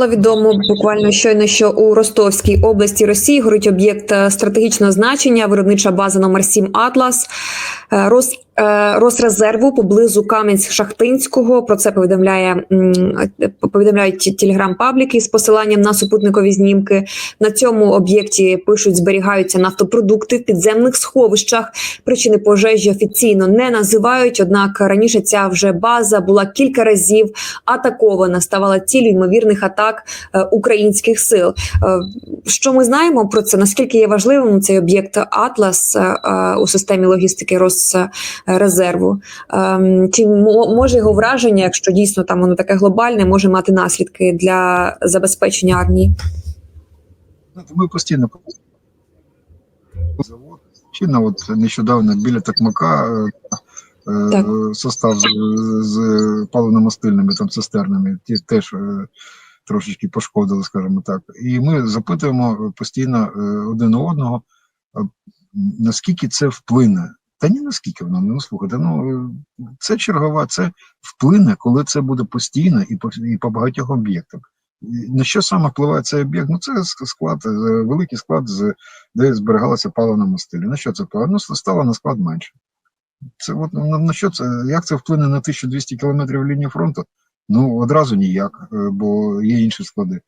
стало відомо буквально щойно, що у Ростовській області Росії горить об'єкт е, стратегічного значення, виробнича база номер 7 Атлас. Е, Рос, Росрезерву поблизу Кам'янськ-Шахтинського. Про це повідомляє е, повідомляють телеграм-пабліки з посиланням на супутникові знімки. На цьому об'єкті пишуть, зберігаються нафтопродукти в підземних сховищах. Причини пожежі офіційно не називають. Однак раніше ця вже база була кілька разів атакована, ставала ціллю ймовірних атак е, українських сил. Е, Що ми знаємо про це? Наскільки є важливим цей об'єкт Атлас е, е, у системі логістики Росрезерву? Ем, Чи може його враження, якщо дійсно там воно таке глобальне, може мати наслідки для забезпечення армії? Знаєте, Ми постійно завод. Чина, от нещодавно біля Такмака е, е, Так. состав з, з паливно-мастильними там цистернами, ті теж е, трошечки пошкодили, скажімо так. І ми запитуємо постійно один у одного, наскільки це вплине. Та ні, наскільки воно ну слухайте. Ну це чергова, це вплине, коли це буде постійно і по і по багатьох об'єктах. На що саме впливає цей об'єкт? Ну це склад, е, великий склад, де зберігалася паливна мастилі. На що це впливає? Ну, стало на склад менше. Це от на, на що це? Як це вплине на 1200 кілометрів лінії фронту? Ну одразу ніяк, е, бо є інші склади.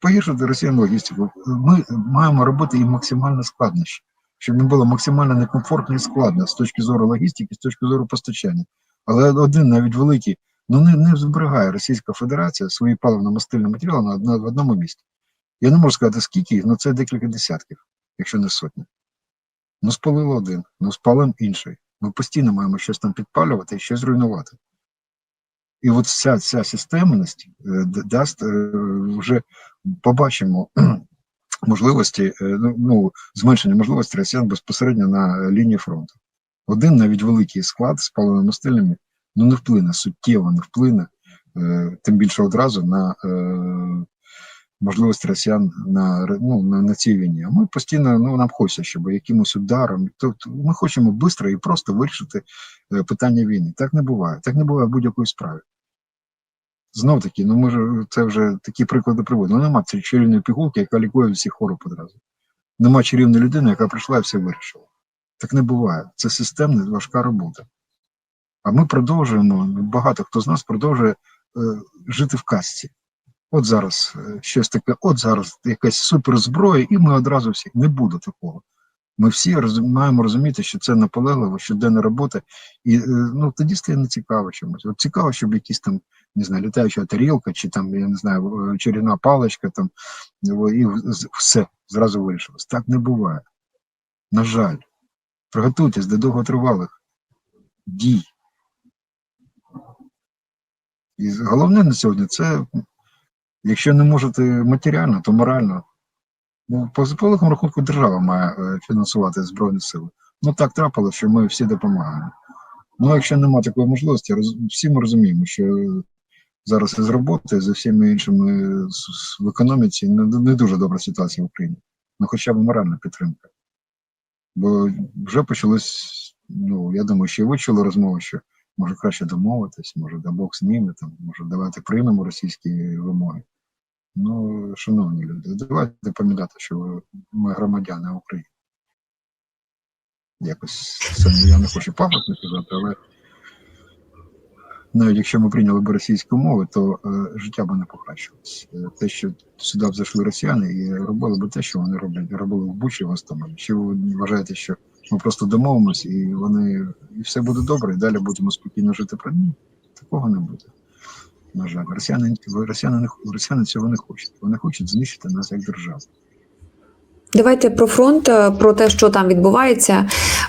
Погіршити росіян логістику. Ми маємо робити їм максимально складнощі, щоб їм було максимально некомфортно і складно з точки зору логістики, з точки зору постачання. Але один навіть великий ну не, не зберігає Російська Федерація свої паливно-мастильні матеріали на, одно- в одному місці. Я не можу сказати, скільки але це декілька десятків, якщо не сотні. Ну, спалило один, ну спалимо інший. Ми постійно маємо щось там підпалювати і щось руйнувати. І от вся ця системність е, дасть е, вже побачимо можливості, е, ну, ну, зменшення можливості росіян безпосередньо на лінії фронту. Один навіть великий склад з паливно-мастильними ну не вплине, суттєво не вплине, е, тим більше одразу на е, можливості росіян на, ну, на, на цій війні. А ми постійно ну, нам хочеться, щоб якимось ударом. Тобто ми хочемо швидко і просто вирішити е, питання війни. Так не буває. Так не буває в будь-якої справі. Знов таки, ну ми ж це вже такі приклади приводимо. Ну, нема цієї чарівної пігулки, яка лікує всіх хвороб одразу. Нема чарівної людини, яка прийшла і все вирішила. Так не буває. Це системна важка робота. А ми продовжуємо, багато хто з нас продовжує е, жити в касті. От зараз е, щось таке, от зараз якась суперзброя, і ми одразу всі. Не буде такого. Ми всі розум- маємо розуміти, що це наполегливо, щоденна робота, і е, ну тоді стає не цікаво чомусь. От цікаво, щоб якісь там, не знаю, літаюча тарілка, чи там, я не знаю, е, чарівна паличка, там, і все зразу вирішилось. Так не буває. На жаль, приготуйтесь до довготривалих дій. І головне на сьогодні це, якщо не можете матеріально, то морально. Ну, по великому рахунку держава має е, фінансувати Збройні Сили. Ну так трапилося, що ми всі допомагаємо. Ну, якщо немає такої можливості, всі ми розуміємо, що зараз із роботи, з усіма іншими в економіці не, не дуже добра ситуація в Україні. Ну, хоча б моральна підтримка. Бо вже почалось, ну, я думаю, що і ви чули розмову, що може краще домовитись, може да Бог зніме, там, може давайте приймемо російські вимоги. Ну, шановні люди, давайте пам'ятати, що ми громадяни України. Якось це я не хочу пафосно казати, але навіть якщо ми прийняли б російську мову, то е, життя б не покращилось. Е, те, що сюди б зайшли росіяни і робили б те, що вони роблять, робили в Бучі в Остомелі. Чи ви вважаєте, що ми просто домовимося і вони і все буде добре, і далі будемо спокійно жити про ні? Такого не буде. На жаль, росіяни, росіяни, не росіяни цього не хочуть. Вони хочуть знищити нас як державу. Давайте про фронт, е, про те, що там відбувається.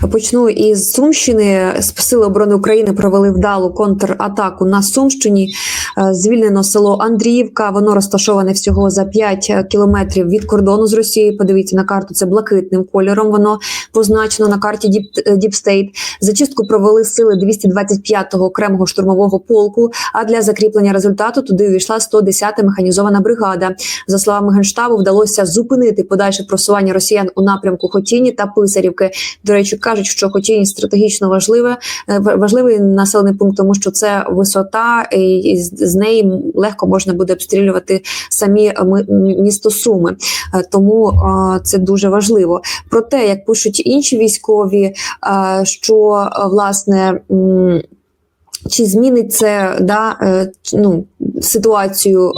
Почну із Сумщини. Сили оборони України провели вдалу контратаку на Сумщині. Е, Звільнено село Андріївка. Воно розташоване всього за 5 кілометрів від кордону з Росією. Подивіться на карту. Це блакитним кольором. Воно позначено на карті Діп- Діпстейт. Зачистку провели сили 225-го окремого штурмового полку. А для закріплення результату туди увійшла 110-та механізована бригада. За словами генштабу, вдалося зупинити подальше просування росіян у напрямку Хотіні та Писарівки. До речі, кажуть, що Хотінь стратегічно важливе, е, важливий населений пункт, тому що це висота, і з неї легко можна буде обстрілювати самі е, місто Суми. Е, Тому це дуже важливо. Проте, як пишуть інші військові, що власне. Чи змінить це да, ну, ситуацію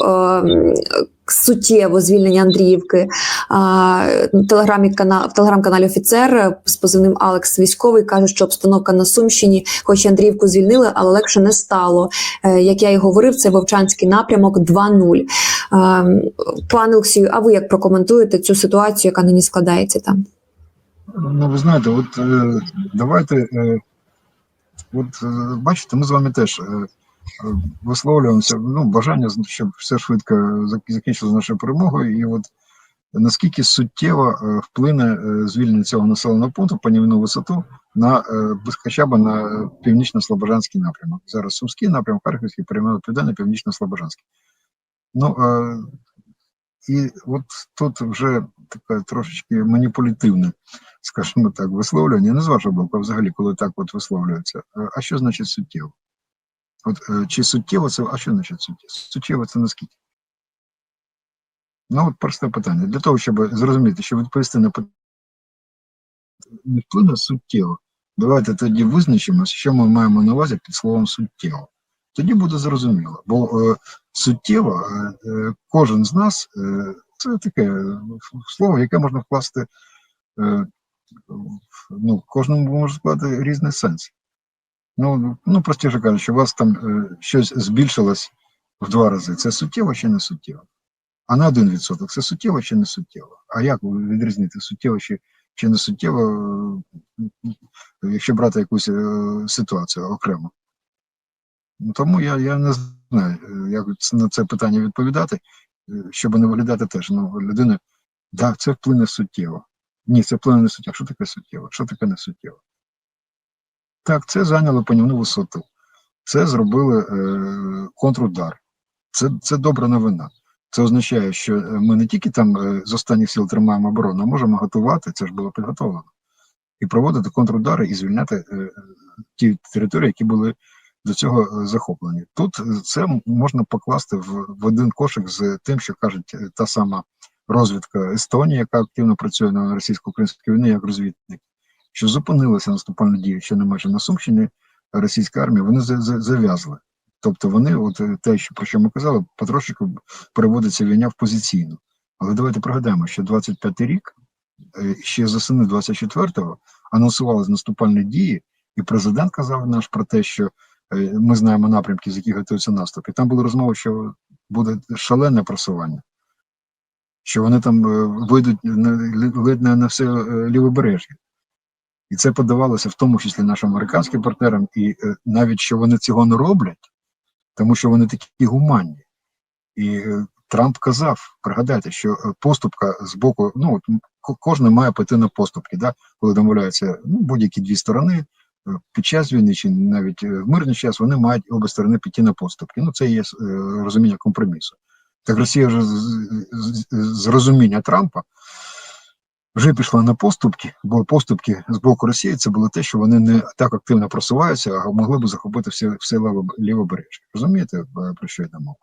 суттєво звільнення Андріївки? В телеграмі кана в телеграм-каналі офіцер з позивним Алекс військовий каже, що обстановка на Сумщині, хоч Андріївку звільнили, але легше не стало. Е, Як я і говорив, це Вовчанський напрямок 2-0. Е, Пане Олексію, а ви як прокоментуєте цю ситуацію, яка нині складається там? Ну, ви знаєте, от е, давайте, от бачите, ми з вами теж висловлюємося, ну, бажання, щоб все швидко закінчилося нашою перемогою. І от наскільки суттєво е, вплине е, звільнення цього населеного пункту по нівну висоту на е, хоча б на північно-слобожанський напрямок. Зараз Сумський напрямок, Харківський, перейменує південний, північно-слобожанський. Ну, і от тут вже таке трошечки маніпулятивне скажімо так, висловлювання, не з вашого боку, взагалі, коли так от висловлюється. А що значить суттєво? От е, чи суттєво це, а що значить суттєво? Суттєво це наскільки? Ну, от просте питання. Для того, щоб зрозуміти, щоб відповісти на питання, не вплине суттєво. Давайте тоді визначимося, що ми маємо на увазі під словом суттєво. Тоді буде зрозуміло. Бо е, суттєво е, е, кожен з нас е, це таке слово, яке можна вкласти. Е, ну, кожному може складати різний сенс. Ну, ну простіше кажучи, у вас там е, щось збільшилось в два рази. Це суттєво чи не суттєво? А на один відсоток це суттєво чи не суттєво? А як відрізнити суттєво чи, чи не суттєво, е, якщо брати якусь е, ситуацію окремо? Ну, тому я, я не знаю, як на це питання відповідати, щоб не виглядати теж. Ну, людина, так, це вплине суттєво. Ні, це вплине не суттєво. Що таке суттєво? Що таке не суттєво? Так, це зайняло панівну висоту. Це зробили е, контрудар. Це, це добра новина. Це означає, що е, ми не тільки там е, з останніх сил тримаємо оборону, а можемо готувати, це ж було підготовлено, і проводити контрудари і звільняти е, е, ті території, які були до цього захоплені. Тут це можна покласти в, в один кошик з тим, що кажуть та сама розвідка Естонії, яка активно працює на російсько-українській війні як розвідник, що зупинилися наступальні дії, що не майже на Сумщині російська армія, вони за- за- зав'язли. Тобто вони, от е, те, що про що ми казали, потрошечку переводиться війня в позиційну. Але давайте пригадаємо, що 25-й рік, е, ще з осени 24-го, анонсували наступальні дії, і президент казав наш про те, що е, ми знаємо напрямки, з яких готується наступ. І там були розмови, що буде шалене просування що вони там вийдуть ледь не на все лівобережжя. І це подавалося в тому числі нашим американським партнерам, і е, навіть що вони цього не роблять, тому що вони такі гуманні. І е, Трамп казав, пригадайте, що е, поступка з боку, ну кожен має піти на поступки, да, коли домовляються ну, будь-які дві сторони під час війни чи навіть в мирний час, вони мають обі сторони піти на поступки. Ну це є розуміння компромісу. Так Росія вже з, з- з розуміння Трампа вже пішла на поступки, бо поступки з боку Росії це було те, що вони не так активно просуваються, а могли б захопити все, все лівобережжя. Розумієте, е, про що йде мова?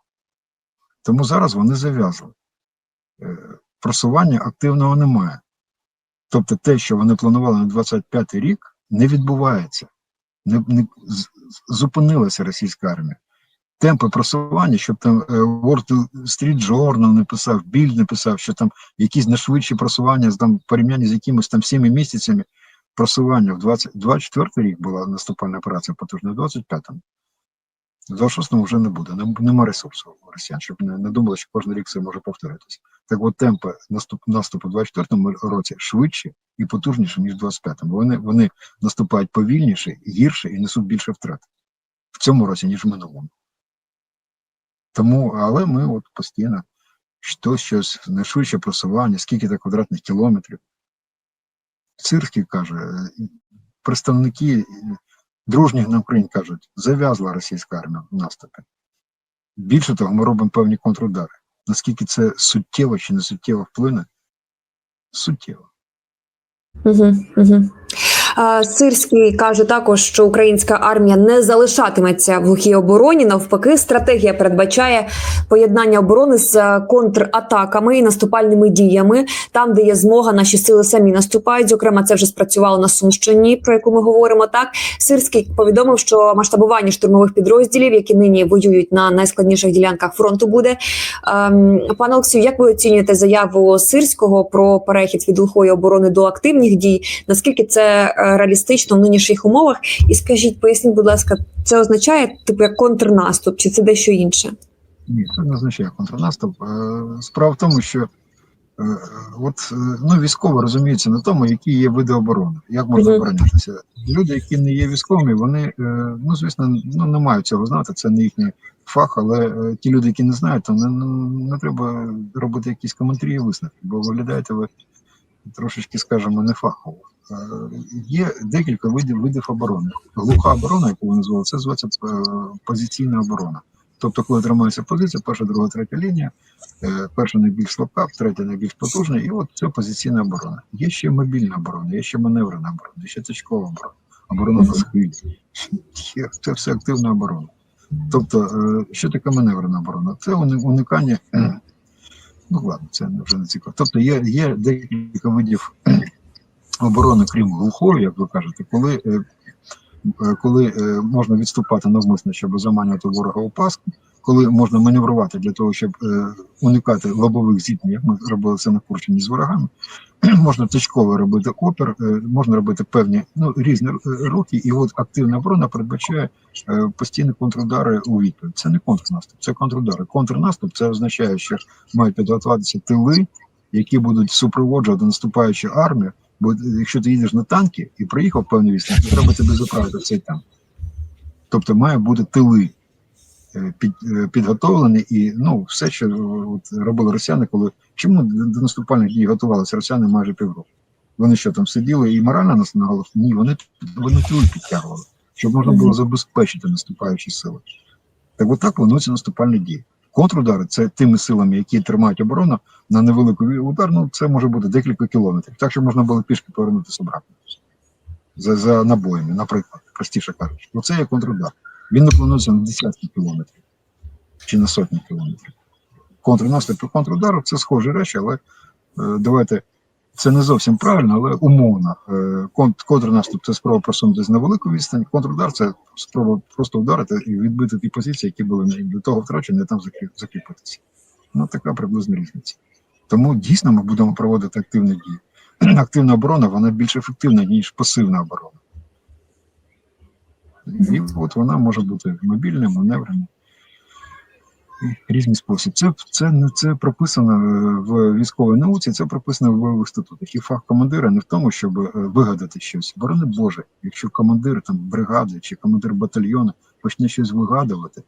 Тому зараз вони зав'язали. Е, Просування активного немає. Тобто те, що вони планували на 25-й рік, не відбувається. Не, не, зупинилася російська армія темпи просування, щоб там е, Wall Street Journal не писав, Біль не писав, що там якісь найшвидші просування там в порівнянні з якимось там всіми місяцями просування в 20, 24 рік була наступальна операція потужна, в 25-му. В 26-му вже не буде, нема ресурсу росіян, щоб не, не думали, що кожен рік це може повторитися. Так от темпи наступ, наступу в 24-му році швидші і потужніші, ніж в 25-му. Вони, вони наступають повільніше, гірше і несуть більше втрат в цьому році, ніж в минулому. Тому, але ми от постійно що щось найшвидше просування, скільки то квадратних кілометрів. Цирський каже, е, представники дружніх нам країн кажуть, зав'язла російська армія в наступі. Більше того, ми робимо певні контрудари. Наскільки це суттєво чи не суттєво вплине? Суттєво. Угу, угу. Сирський каже також, що українська армія не залишатиметься в глухій обороні. Навпаки, стратегія передбачає поєднання оборони з контратаками і наступальними діями. Там, де є змога, наші сили самі наступають. Зокрема, це вже спрацювало на Сумщині, про яку ми говоримо. Так Сирський повідомив, що масштабування штурмових підрозділів, які нині воюють на найскладніших ділянках фронту, буде. Ем, Пане Олексію, як ви оцінюєте заяву Сирського про перехід від глухої оборони до активних дій? Наскільки це е, реалістично в нинішніх умовах? І скажіть, поясніть, будь ласка, це означає типу як контрнаступ, чи це дещо інше? Ні, це не означає контрнаступ. Е, Справа в тому, що е, от е, ну, військові розуміються на тому, які є види оборони, як можна оборонятися. Люди, які не є військовими, вони, ну звісно, ну не мають цього знати. Це не їхній фах, але ті люди, які не знають, то не, ну, не треба робити якісь коментарі і висновки, бо виглядаєте ви трошечки, скажімо, не фахово. Е, Є декілька видів видів оборони. Глуха оборона, яку ви назвали, це називається е, позиційна оборона. Тобто, коли тримається позиція, перша, друга, третя лінія, е, перша найбільш слабка, третя найбільш потужна, і от це позиційна оборона. Є ще мобільна оборона, є ще маневрена оборона, є ще точкова оборона, оборона на схилі. Це все активна оборона. Тобто, що таке маневрена оборона? Це уникання. Ну ладно, це вже не цікаво. Тобто є, є декілька видів оборони, крім глухої, як ви кажете, коли, е, е, коли е, можна відступати навмисно, щоб заманювати ворога у паску, коли можна маневрувати для того, щоб уникати лобових зіткнень, як ми робили це на Курщині з ворогами, можна точково робити опір, е, можна робити певні ну, різні е, рухи, і от активна оборона передбачає е, постійні контрудари у відповідь. Це не контрнаступ, це контрудари. Контрнаступ це означає, що мають підготуватися тили, які будуть супроводжувати наступаючу армію. Бо якщо ти їдеш на танки і приїхав певний відстань, то треба тебе заправити цей танк. Тобто має бути тили під, е, підготовлені і ну, все, що е, от, робили росіяни, коли чому до наступальних дій готувалися росіяни майже півроку. Вони що там сиділи і морально нас наголос? Ні, вони, вони тили підтягували, щоб можна було забезпечити наступаючі сили. Так отак плануються наступальні дії. Контрудари це тими силами, які тримають оборону на невеликий удар. Ну це може бути декілька кілометрів, так що можна було пішки повернутися обратно за, за набоями, наприклад, простіше кажучи. Оце є контрудар. Він не на десятки кілометрів чи на сотні кілометрів. Контрнаступ і контрудар це схожі речі, але е, давайте це не зовсім правильно, але умовно. Е, кон- контрнаступ це спроба просунутися на велику відстань. Контрудар це спроба просто ударити і відбити ті позиції, які були до того втрачені, і там закріпитися. Ну така приблизна різниця. Тому дійсно ми будемо проводити активні дії. Активна оборона вона більш ефективна, ніж пасивна оборона. І от вона може бути мобільною, маневреною. І Різний спосіб. Це, це, не- це прописано е, в військовій науці, це прописано в бойових статутах. І фах командира не в тому, щоб е, вигадати щось. Борони Боже, якщо командир там бригади чи командир батальйону почне щось вигадувати,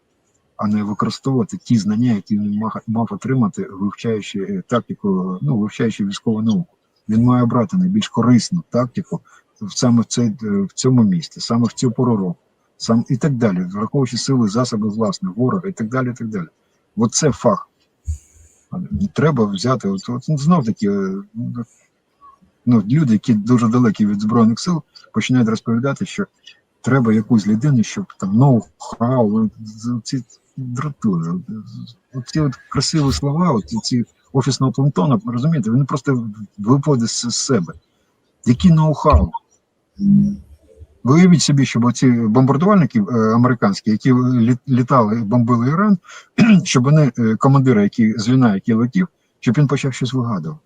а не використовувати ті знання, які він мав, отримати, вивчаючи е, тактику, ну вивчаючи військову науку. Він має брати найбільш корисну тактику в- саме цей в цьому місті, саме в цю пору року, сам і так далі, враховуючи сили, засоби власне, ворога і так далі. і так далі. От це фах. Треба взяти, от, от знов таки, е, ну, люди, які дуже далекі від Збройних сил, починають розповідати, що треба якусь людину, щоб там ноу-хау, ці дратує. Ці от красиві слова, от ці офісного планктона, розумієте, вони просто виходять з себе. Які ноу-хау? Ви уявіть собі, щоб ці бомбардувальники е, американські, які літали бомбили Іран, щоб вони, е, командира, які звіна, який летів, щоб він почав щось вигадувати,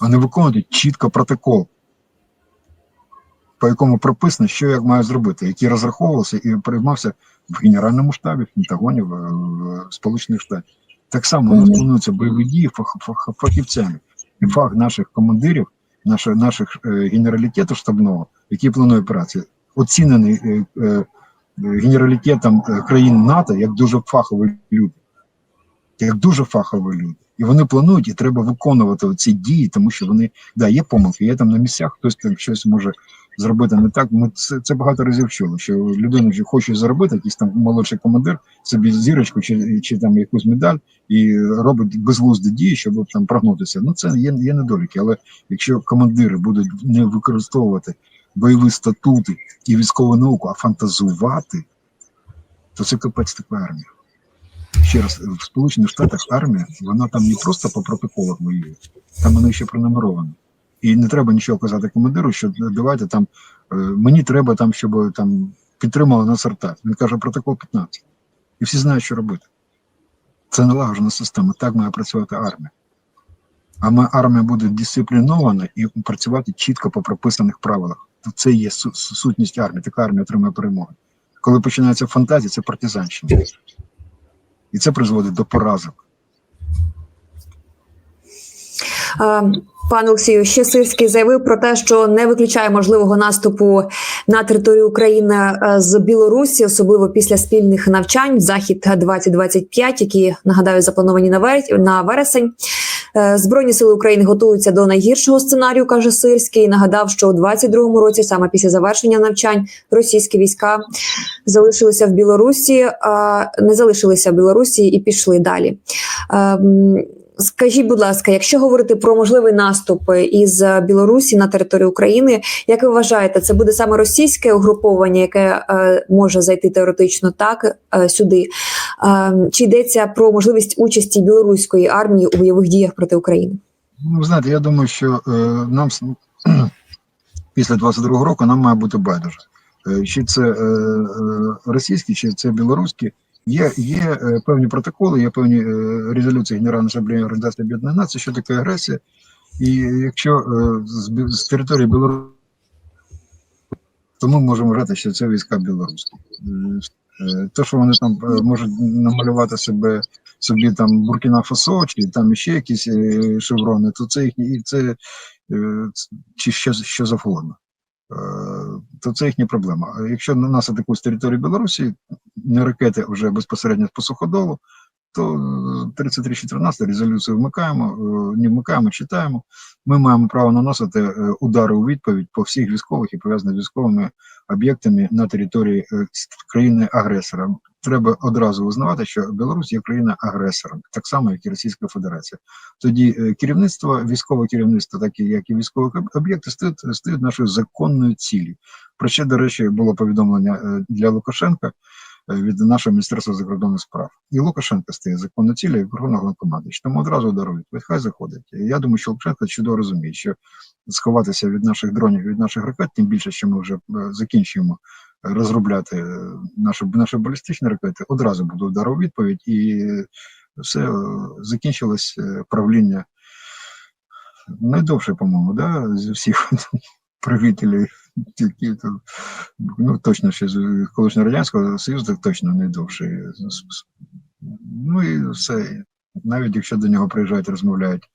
а не виконувати чітко протокол, по якому прописано, що як має зробити, який розраховувався і приймався в Генеральному штабі, в Пентагоні, в, в Сполучених Штатах. Так само у нас плануються бойові дії фах, фах, фахівцями. І фах наших командирів, наших, наших е, генералітету штабного, який планує операції, оцінений е, е, генералітетом е, країн НАТО як дуже фахові люди. Як дуже фахові люди. І вони планують, і треба виконувати ці дії, тому що вони, да, є помилки, є там на місцях, хтось там щось може зробити не так. Ми це, це багато разів чули, що людина вже хоче заробити, якийсь там молодший командир, собі зірочку чи, чи там якусь медаль, і робить безглузді дії, щоб там прогнутися. Ну це є, є недоліки. Але якщо командири будуть не використовувати бойові статути і військову науку, а фантазувати, то це капець така армія. Ще раз, в Сполучених Штатах армія, вона там не просто по протоколах воює, там вона ще пронумерована. І не треба нічого казати командиру, що давайте там е, мені треба там, щоб там підтримали на сорта. Він каже протокол 15. І всі знають, що робити. Це налагоджена система. Так має працювати армія. А армія буде дисциплінована і працювати чітко по прописаних правилах. Це є су- су- сутність армії. Така армія отримує перемоги. Коли починається фантазія, це партизанщина. І це призводить до поразок. Е, Пане Олексію, ще Сирський заявив про те, що не виключає можливого наступу на територію України е, з Білорусі, особливо після спільних навчань Захід 2025 які нагадаю заплановані на вересень. Е, Збройні сили України готуються до найгіршого сценарію, каже Сирський. Нагадав, що у 22-му році, саме після завершення навчань, російські війська залишилися в Білорусі, а не залишилися в Білорусі і пішли далі. Скажіть, будь ласка, якщо говорити про можливий наступ із Білорусі на територію України, як ви вважаєте, це буде саме російське угруповання, яке е, може зайти теоретично так е, сюди? Е, чи йдеться про можливість участі білоруської армії у бойових діях проти України? Ну, знаєте, я думаю, що е, нам після 22-го року нам має бути байдуже. Е, чи це е, е, російські, чи це білоруські. Є, є е, певні протоколи, є певні е, резолюції Генеральної асамблеї Організації Об'єднаних Націй, що таке агресія. І якщо е, з, з території Білорусі, то ми можемо вважати, що це війська білоруські. Те, що вони там можуть намалювати себе собі там Буркіна Фасо, чи там ще якісь шеврони, то це їхні, це чи ще що завгодно. Е, То це їхня проблема. Якщо на нас атакують з території Білорусі, не ракети вже безпосередньо по суходолу, то е, 3314 резолюцію вмикаємо, е, не вмикаємо, читаємо. Ми маємо право наносити е, удари у відповідь по всіх військових і пов'язаних з військовими об'єктами на території е, країни-агресора. Треба одразу визнавати, що Білорусь є країна-агресором, так само, як і Російська Федерація. Тоді е, керівництво, військове керівництво, так і як і військові об'єкти, стають, стають нашою законною цілі. Про що, до речі, було повідомлення е, для Лукашенка від нашого міністерства закордонних справ. І Лукашенко стає законною цілею як Верховного Головнокомандуюча. Тому одразу дарують. Хай заходить. Я думаю, що Лукашенко чудово розуміє, що сховатися від наших дронів, від наших ракет, тим більше, що ми вже е, закінчуємо е, розробляти е, наші, наші балістичні ракети, одразу буде удар у відповідь, і все е, закінчилось е, правління найдовше, по-моєму, да, з всіх правителів, ну точно ще з колишнього радянського союзу, точно найдовший. Ну і все. Навіть якщо до нього приїжджають, розмовляють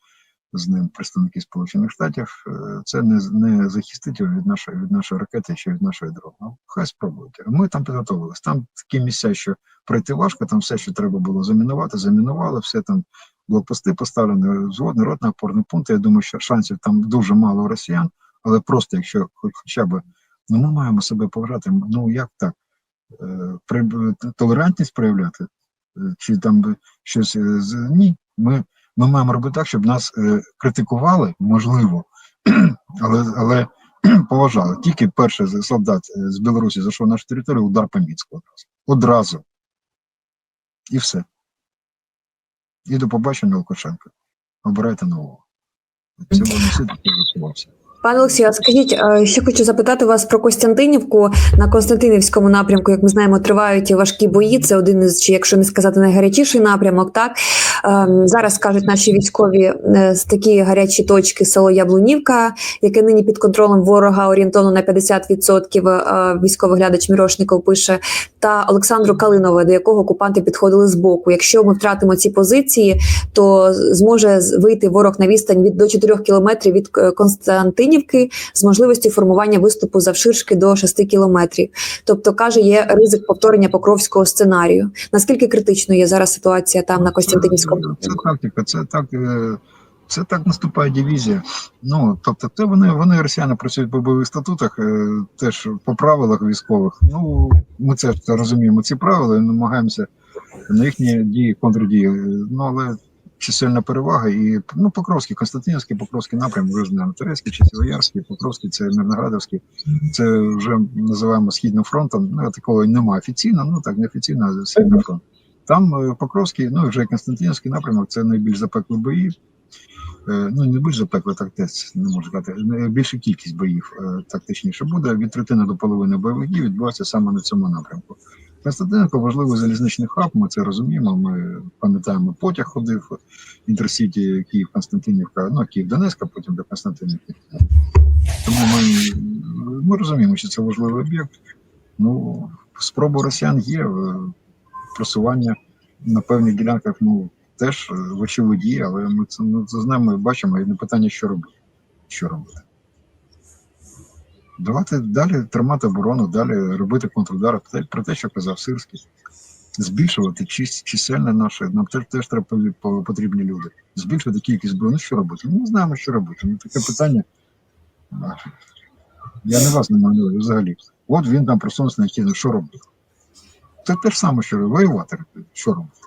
з ним представники Сполучених Штатів, е, це не, не захистить його від нашої від нашої ракети чи від нашої дрону. Ну, Хай спробують. Ми там підготовились. Там такі місця, що пройти важко, там все, що треба було замінувати, замінували, все там блокпости поставлені, згодні, ротні опорні пункти. Я думаю, що шансів там дуже мало росіян, але просто якщо хоча б ну ми маємо себе поважати. Ну як так? Е, толерантність проявляти? Е, Чи там щось е, ні, ми ми маємо робити так, щоб нас критикували, можливо, але, але поважали. Тільки перший солдат з Білорусі зайшов на нашу територію, удар по Мінську одразу. Одразу. І все. І до побачення Лукашенка. Обирайте нового. Було не голосувався. Пане Олексію, а скажіть, е, ще хочу запитати вас про Костянтинівку. На Константинівському напрямку, як ми знаємо, тривають важкі бої. Це один із, чи якщо не сказати, найгарячіший напрямок. Так зараз кажуть наші військові е, з такі гарячі точки село Яблунівка, яке нині під контролем ворога орієнтовно на 50%. е, Військовий глядач Мірошников пише та Олександру Калинове, до якого окупанти підходили з боку. Якщо ми втратимо ці позиції, то зможе вийти ворог на відстань від до 4 кілометрів від е, Константинівки з можливістю формування виступу завширшки до 6 кілометрів. Тобто каже, є ризик повторення покровського сценарію. Наскільки критично є зараз ситуація там на Костянтинівському? Це тактика, це так. е, Це так наступає дивізія. Ну тобто, це вони вони росіяни працюють по бойових статутах, е, теж по правилах військових. Ну ми це розуміємо. Ці правила і намагаємося на їхні дії, контрдії. е, Ну але чисельна перевага. І ну, Покровський, Константинівський, Покровський напрям, ви ж знаєте, Терецький, Часівоярський, Покровський, це Мирноградовський. Це вже називаємо Східним фронтом. Ну, такого немає офіційно, ну так неофіційно, а Східний фронт. Там е, Покровський, ну і вже Константинівський напрямок це найбільш запеклі бої. Е, Ну, не більш запеклі, так теж не можу сказати. Не- Більша кількість боїв, е, так точніше, буде від третини до половини бойових дій відбувається саме на цьому напрямку. Константинівка важливий залізничний хаб, ми це розуміємо. Ми пам'ятаємо, потяг ходив Інтерсіті Київ Константинівка, ну Київ Донецька, потім до Константинівки. Тому ми, ми розуміємо, що це важливий об'єкт. Ну, спроба росіян є е, просування на певних ділянках, ну теж е, вочевидь але ми це, ну, знаємо і бачимо, і не питання, що робити. Що робити. Давати далі тримати оборону, далі робити контрудари про те- що казав Сирський. Збільшувати чис- чисельне наше, нам теж, теж треба потрібні люди. Збільшувати кількість зброї. Ну що робити? Ми не знаємо, що робити. Ну таке питання. Я не вас не малюю взагалі. От він там просунувся на кіно, що робити? Це те ж саме, що воювати. Що робити?